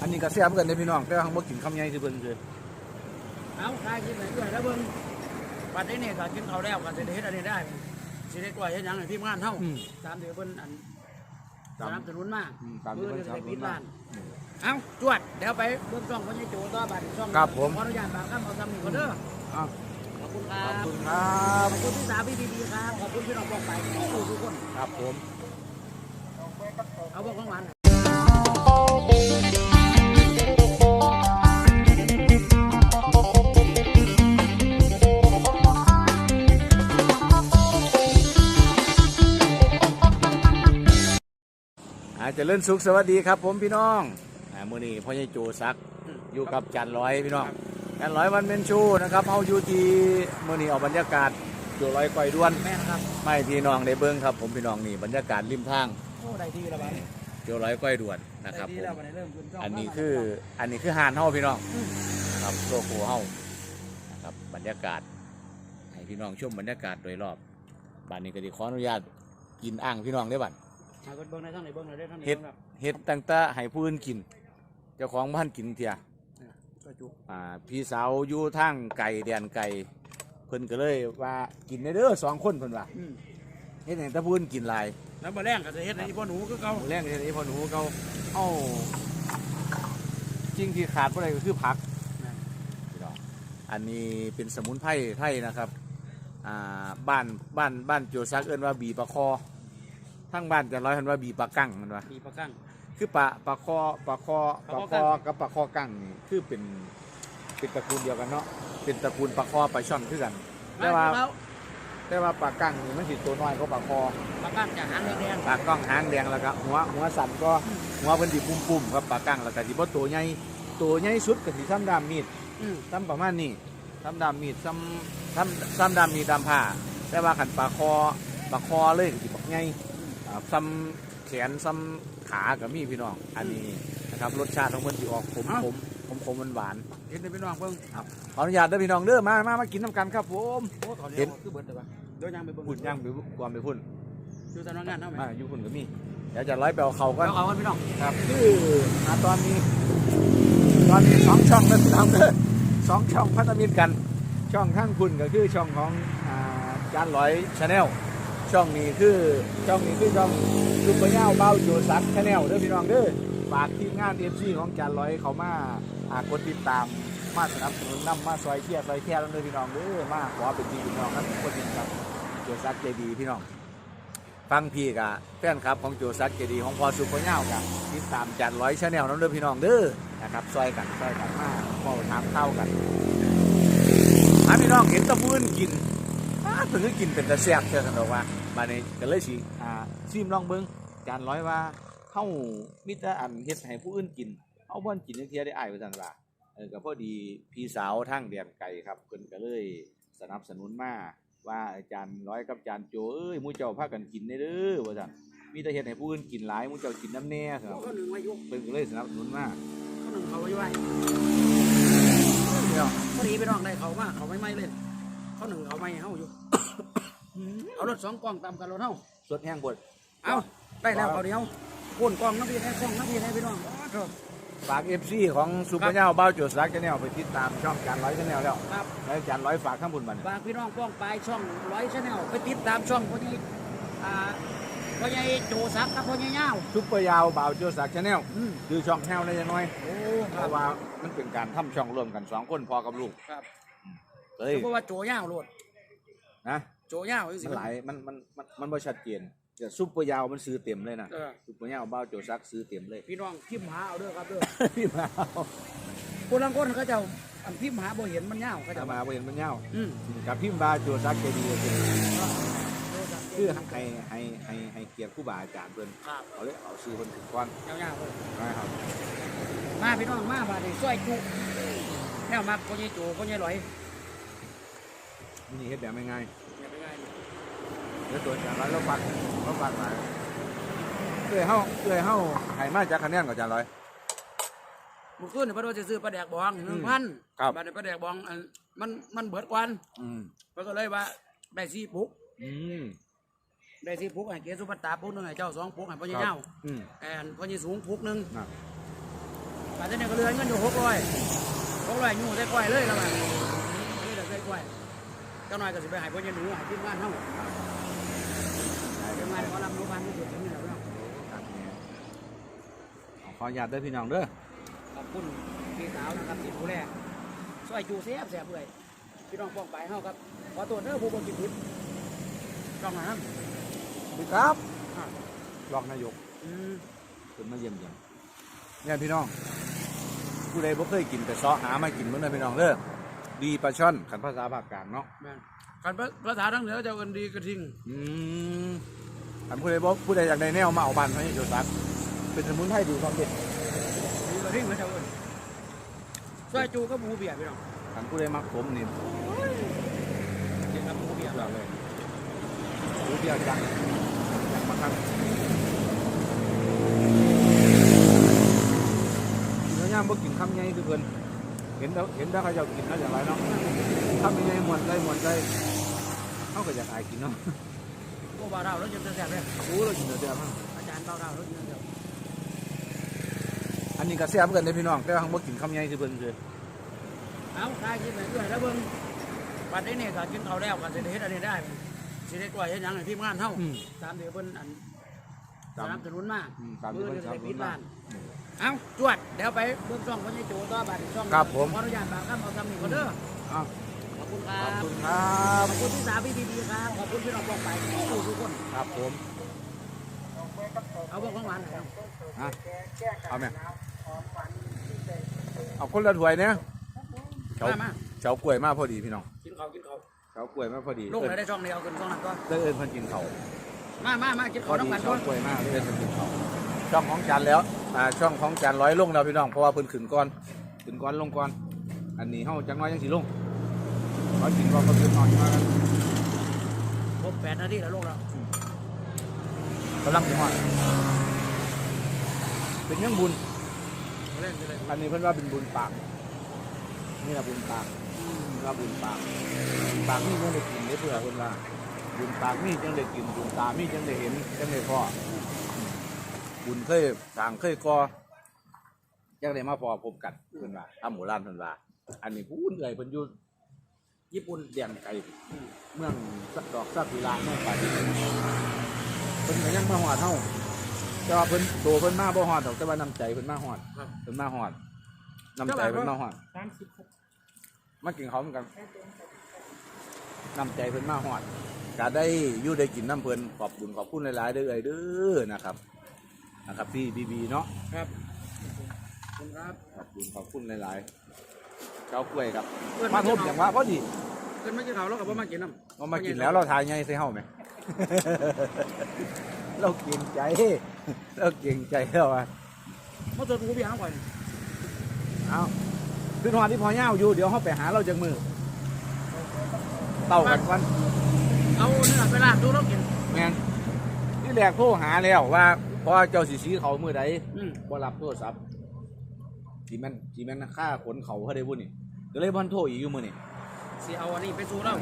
อันนี้ก็แซ่บเหมือนกันเด้อพี่น้องแต่ว่าเราบ่กินคำใหญ่คือเพิ่นคือเอาใครกินไหนด้วยแล้วเบิ่งปัดนี้เนี่ยก็กินข้าวแล้วก็สิได้เฮ็ดอันนี้ได้สิได้กล้วยเฮ็ดหยังให้ทีมงานเฮาอืม ตามที่เพิ่นอันสตาม นับสนุนมาอืมตามที่เพิ่นสนับสนุนมา เอาจวดเดี๋ยวไปเบิ่งช่องพ่อใหญ่โจต่อบัดช่องครับผม ขออนุญาตฝากคำเอาคำนี้ก่อนเด้ออ้าวขอบคุณครัขอบบคุณครับขอบคุณพี่สาวพี่ดีๆครับขอบคุณพี่น้องบอกไปทุกคนครับผม เอาบอกของหวาน อาเจริญสุขสวัสดีครับ ผมพี่น้องอ่ามื้อนี้พ่อใหญ่โจซักอยู่กับจันร้อยพี่น้องจันร้อยวันเป็นชูนะครับเฮาอยู่ที่มื้อนี้เอาบรรยากาศโจร้อยก้อยด้วนแม่นะครับไม่พี่น้องได้เบิ่งครับ ผมพี่น้องนี่บรรยากาศริมทางโอ้ได้ที่แล้วบัดโจร้อยก้อยด้วนนะได้ครับที่ผมแล้วบัดนี้เริ่มขึ้นช่องอันนี้คืออันนี้คือหานเฮาพี่น้องอืมครับโลโก้เฮานะครับบรรยากาศให้พี่น้องชมบรรยากาศโดยรอบบ้านนี้ก็ไดีขออนุญาตกินอ่างพี่น้องได้อบัด มาเบิ่งในทางไหนเบิ่งในได้ทางไหนเฮ็ดบิ่งครับเฮ็ดตั้งแต่ให้ผู้อื่นกิน เจ้าของบ้านกินเทียก็จุอ่าพี่สาวอยู่ทางไก่แดนไก่เพิ่นก็เลยว่ากินได้เด้อสองคนเพิ่นว่าอืมเฮ็ดให้แตะพูนกินหลายแล้วมาแรงก็จะเฮ็ดให้พ่อหนูคือเก่ามื้อแรกเฮ็ดให้พ่อหนูเขาเอ้าจริงที่ขาดบ่ได้ก็คือผักพี่น้องอันนี้เป็นสมุนไพรไทยนะครับ อ่า บ้าน บ้าน บ้านโจซักเอิ้นว่าบีปลาคอ ทั้งบ้านจะร้อยเพิ่นว่าบีปลากั้งมันว่ามีประกันคือปลาปลาคอปลาคอปปลาลาคคออกั้งกับปลาคอกั้งนี่คือเป็นเป็นตระกูลเดียวกันเนาะเป็นตระกูลปลาคอปลาช่อนคือกันแต่ว่าแล้วแต่ว่าปลากั้งนี่มันสิตัวน้อยกว่าปลาคอประกันจะหางแดงปลากล้องหางแดงแล้วก็หัวหัวสันก็หัวเพิ่นสิปุ่มๆครับปลากั้งแล้วก็สิบ่ตัวใหญ่ตัวใหญ่สุดก็สิซ้ำดามมีดๆอืมซ้ำประมาณนี้ซ้ำดามมีดซ้ำซ้ำซ้ำดามมีดดามผ้าแต่ว่าขันปลาคอปลาคอเลยก็สิบักใหญ่อ่า ซ้ำแขนซ้ำขาก็มีพี่น้อง อันนี้นะครับรสชาติของเพิ่นสิออกขมขมขมขมๆหวานเห็นได้พี่น้องเบิ่งๆครับขออนุญาตเด้อพี่น้องเด้อมามามากินน้ำกันครับผมโอ้ถอนเห็เห็นนคือเบิดเลยปะเดี๋ยวยังไปเบิ่งพุ่นย่างไปความไปพุ่นอยู่สำนักงานเฮาไหมมาอยู่พุ่นก็มีเดี๋ยวจะร้อยไปเอาเขาก่อนเอาเอากันพี่น้องครับคืออ่าตอนนี้ ตอนนี้สองช่องแล้วพี่น้องเด้อสองช่องพัฒมิตรกัน ช่องข้างคุณก็คือช่องของอ่าจานร้อยชาแนล ช่องนี้คือช่องนี้คือช่องซุปเปอร์เน่าเบ้าโจซักชาแนลเด้อพี่น้องเด้อฝากทีมงานเอฟซีของจานร้อยเขามาอากดติดตามมาสนับสนุนนำมาซอยเชียร์ซอยแค่แล้วเด้อพี่น้องเด้อมาขอเป็นดีพี่น้องครับกดติดตามโจซักใจดีพี่น้องฟังพี่กะแฟนครับของโจซักเจดีของพอสุพเน่ากับติดตามจัดร้อยชาแนลน้องเด้อพี่น้องเด้อนะครับซอยกันซอยกันมาพอถามเข้ากันถามพี่น้องเห็นตะพื้นกิน อ้าถึงก็กินเป็นตะแซ่บเท่ากันดอกว่ามาในก็เลยสิอ่าซิมลองเบิ้งจานร้อยว่าเข้ามิตรอันเฮ็ดให้ผู้อื่นกินเอาบ่อนกินจักเทียได้อ้ายว่าซั่นว่าเออก็พอดีพี่สาวทางเดียนไก่ครับเพิ่นก็เลยสนับสนุนมาว่าอาจารย์ร้อยกับอาจารย์โจเอ้ยหมูเจ้าพากันกินได้เด้อว่าซั่นมีแต่เฮ็ดให้ผู้อื่นกินหลายหมูเจ้ากินน้ำแน่ครับเขาหนึ่งไว้อยุเพิ่นก็เลยสนับสนุนมาเขาหนึ่งเขาไว้ไว้พี่น้องพอดีพี่น้องได้เขามาเขาไม่ไม่เลย เขาหนึ่งเขาไม่เฮาอยู่ เอารถสองกล่องตามกันรถเฮาสดแห้งบดเอาได้แล้วเขาเดียวพ่นกล่องน้ำพี่ให้กล่องน้ำพี่ให้พี่น้องอ๋อเถอะ ฝาก FC ของซูเปอร์เน่าบ้าวโจซักแนลไปติดตามช่องอาจารย์ร้อยแนลแล้วครับ แล้วอาจารย์ร้อยฝากข้างบนมันฝากพี่น้องกล้องปลายช่องร้อยชาแนลไปติดตามช่องพ่อใหญ่อ่าพ่อใหญ่โจซักกับพ่อใหญ่เงาซุปเปอร์ยาวบ่าวโจซักแนลอืมคือช่องแห้วได้ยังน้อยโอ้เพครับราะว่ามันเป็นการทำช่องร่วมกันสองคนพอกับลูก ครับ เฮ้ยเพราะว่าโจเงาโลดนะโจเงาสิมันหลายมันมันมันมันบ่ชัดเจนแต่ซุปเปอร์ยาวมันซื้อเต็มเลยนะเออซุปเปอร์ยาวบ้าวโจซักซื้อเต็มเลย พี่น้องพิมพ์หาเอาเด้อครับเด้อพี่มาเอาคนลังคนเขาเจะอันพิมพ์หาบ่เห็นมันเงาเขาจะเจะมาบ่เห็นมันยาวอืมกับพิมพ์บาโจซักเจดีย์เจคือให้ให้ให้ให้เกียรติครูบาอาจารย์เพิ่นครับเขาเลยเอาชื่อเพิ่นถึงก่อนเงาๆเลยนะครับมาพี่น้องมาบาดนี้ซอยจุแนวมักพ่อใหญ่โจพ่อใหญ่ลอย นี่เฮ็ดแบบง่ายอย่าไปง่ายๆแล้วตัวอาจารย์ร้อยเราฟังเราฟังหลายเอ้ยเฮาเอ้ยเฮาให้มาจากคะแนนกับอาจารย์ร้อยเมื่อคืนนี่เพิ่นว่าจะซื้อปลาแดกบองหนึ่งพันครับบาดนี้ปลาแดกบองอันมันมันเบิดกวันอืมเพิ่นก็เลยว่าได้สี่ปุกอืมได้สี่ปุกให้เกศสุภัตตาปุกหนึงให้เจ้าสองปุกให้พ่อใหญ่ครัเงาบอืมแอนพ่อใหญ่สูงปุกหนึงนะปัดนี้ก็เรือนเงินอยู่หกร้อยหกร้อยอยู่ได้กล้วยเลยแล้วมันนี่เราได้กล้วยเจ้าหน่อยก็สิไปหายพ่อยันหนูหายที่บ้านเฮาเดี๋ยวงานขอรับรู้บ้านที่เด็ดนี่แหละเนาะขออนุญาตเด้อพี่น้องเด้อขอบคุณพี่สาวนะครับที่ดูแลช่วยจูเสียบแสบเลยพี่น้องป้องไปเฮาครับขอตัวเด้อผู้บริสุทธิ์จ้องหนะครับสวัสดีครับอะรองนายกอืมขึ้นมาเยี่ยมเยี่ยมเนี่ยพี่น้องผู้ใดบ่เคยกินแต่เสาะหามากินเมื่อนั้นพี่น้องเด้อ ดีปลาช่อนขันภาษาภาคกลางเนาะแม่นกันภาษาทางเหนือจะกันดีกระทิงอืมขันผู้ใดบ่ผู้ใดอยากได้แนวมาเอาบ้านเขาให้โจซักเป็นสมุนไพรดีความเด็ดดีกระทิงเหมือนเจ้าเอิญช่วยจูก็หมูเบียร์พี่น้องขันผู้ใดมักผมนี่เกี่ยวกับหมูเบียร์เลือกเลยรู้เดียวจังจังมาครับเนื้อย่างบ่กินคำใหญ่คือเพิ่น เห็นแล้วเห็นแล้วเขาเจะกินแล้วอย่างไรเนาะคำใหญ่ๆมวนได้มวนได้เขาก็อยากอายกินเนาะโอ้บาวเราแล้วจะแซ่บเลยโอ้เรากินเดี๋ยวเดียวมั้งอาจารย์บาวเราแล้วจะแซ่บอันนี้ก็แซ่บเหมือนกันเลยพี่น้องแต่ว่าเขาบ่กินคำใหญ่คือเพิ่นคือเอาทายกินไปด้วยแล้วเบิ่งปัดนี้เนี่ยก็กินข้าวแล้วก็สิได้เฮ็ดอันนี้ได้สิได้กล้วยเฮ็ดหยังให้ทีมงานเฮาอืมตามที่เพิ่นอันสตามนับสนุนมาอืมตามที่มือเพิ่นจะสนัได้บสนุนปิดมาร้าน เอ้าจวดเดี๋ยวไปเบิ่งช่องพ่อใหญ่โจต่อบัดช่องครับผม ขออนุญาตบางคำเอาคำนี้ก่อนเด้ออ้าวขอบคุณคขรัอบบคุณครับขอบคุณพี่สาวพี่ดีๆครับขอบคุณพี่น้องปองไปทุกทุกคนครับผมเอาพวกของหวานหน่อยครับอะเอาไหมเอาคนละถ้วยเนี่ยเฉามามาเฉากล้วยมาพอดีพี่น้องกินข้าวกินข้าวเฉากล้วยมาพอดีลงเลยได้ช่องเดียวเอาขึ้นช่องนั้นก็เอิ้นเอิ้นเพิ่นกินเขาวมามามากินพข้าอวดีน้ำกันเฉาก่อนกล้วยมากเอิ้นเพิ่นกินเขาวช่องของจานแล้ว อ่าช่องของจานร้อยลงแล้วพี่น้องเพราะว่าเพิ่นขึ้นก่อนขึ้นก่อนลงก่อน อันนี้เฮาจังน้อยยังสิลงขอกินก่อนก็คือหน่อยมากันครบแปดนาทีแล้วลงแล้วกำลังสิฮอดเป็นยังบุญเล่นไปเลยอันนี้เพิ่นว่าเป็นบุญปากนี่ล่ะบุญปากว่าบุญปากปากนี่ยังได้กินได้เพื่อคนว่าบุญปากนี่จังได้กินบุญตานี่จังได้เห็นจังได้พ่อ บุญเคยสร้างเคยก่อจังได้มาพอพบกันเพิ่นว่าทำหมู่ร้านเพิ่นว่าอันนี้ผู้อื่นเอ่ยเพิ่นอยู่ญี่ปุ่นเดียนไกลเมืองสักดอกสักวิลาเมืองไปเพิ่นก็ยังมาฮอดเฮาแต่ว่าเพิ่นโตเพิ่นมาบ่ฮอดดอกแต่ว่าน้ำใจเพิ่นมาฮอดครับ เพิ่นมาฮอดน้ำใจเพิ่นมาฮอดสามสิบหกมากินเขาวเหมือนกันนำใจเพิ่นมาหอดก็ได้อยู่ได้กินน้ำเพิ่นขอบบุญขอบคุณหลายๆเด้อเอ้ยเด้อนะครับ นะครับพี่บีบีเนาะครับขอบคุณครับขอบคุณขอบคุณหลายๆเจ้ากล้วยครับเพื่อนมามาทกิบนอย่างข้าวว่าพอดีเพื่อนมากินข้าวแล้วก็บ่มากินน้ำเรามากินแล้วเราทายไงใส่เฮาไหมเราเก่งใจเราเก่งใจเราอะมาสดหมูเบียร์น้ำก่อนเอาขึ้นหอดที่พอเง่าอยู่เดี๋ยวเขาไปหาเราจากมือเต่ากันก่อนเอาเนื้อไปลาดดูแล้วกินแม่นที่แรกโทรหาแล้วว่า พอเจ้าสิสีเขามือใดอืมบ่รับโทรศัพท์สีแม่นสีแม่นค่าขนเขาเขาได้บุญนี่ก็เลยบ่นโทรอีกอยู่มื้อนี่สิเอาอันนี้ไปสู่เรา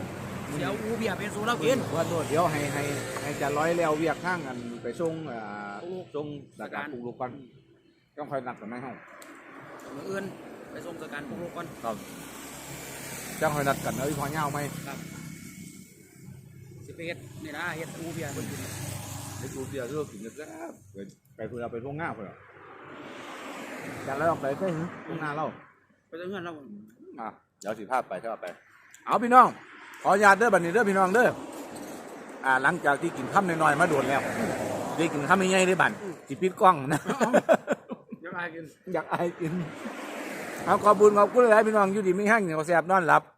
สิเอาหมูเบียร์ไปสู่เรากิน ว่าโทษเดี๋ยวให้ให้ให้จะร้อยแล้วเวียกข้างกันไปส่งอ่าปลูก ส่งสากการปลูกลูกก่อนต้องคอยนัดกันไหมเฮามื้ออื่นไปส่งสการพวกลูกก่อน ครับจ้างคอยนัดกันเอ้ยพอเงาไหมสิไปเฮ็ดนี่นะเฮ็ดหมูเบียร์เพิ่นกิน ไปดูเดียวเรื่องกินนะครับไปไปเพื่อเราไปท่วงหน้าเพื่อจากแล้วไปใช่หึท่วงหน้าเราไปเฮือนเรามาเดี๋ยวสิภาพไปเท่าไป เอาพี่น้อง ขออนุญาตเด้อบัดนี้เด้อพี่น้องเด้ออ่าหลังจากที่กินข้ามน้อยๆมาโดนแล้วได้กินข้ามใหญ่ๆได้บัดสิปิดกล้องนะเดี๋ยวอายกินอยากอายกินเอาขอบคุญขอบคุณหลายๆพี่น้องอยู่ดีไม่แห้งเหนียวแสบนอนหลับอืม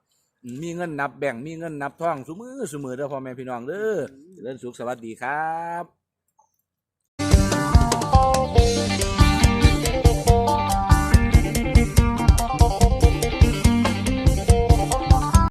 มีเงินนับแบ่งมีเงินนับท่องสุมือสุมือเด้อพ่อแม่พี่น้องเด้อเจริญสุขสวัสดีครับ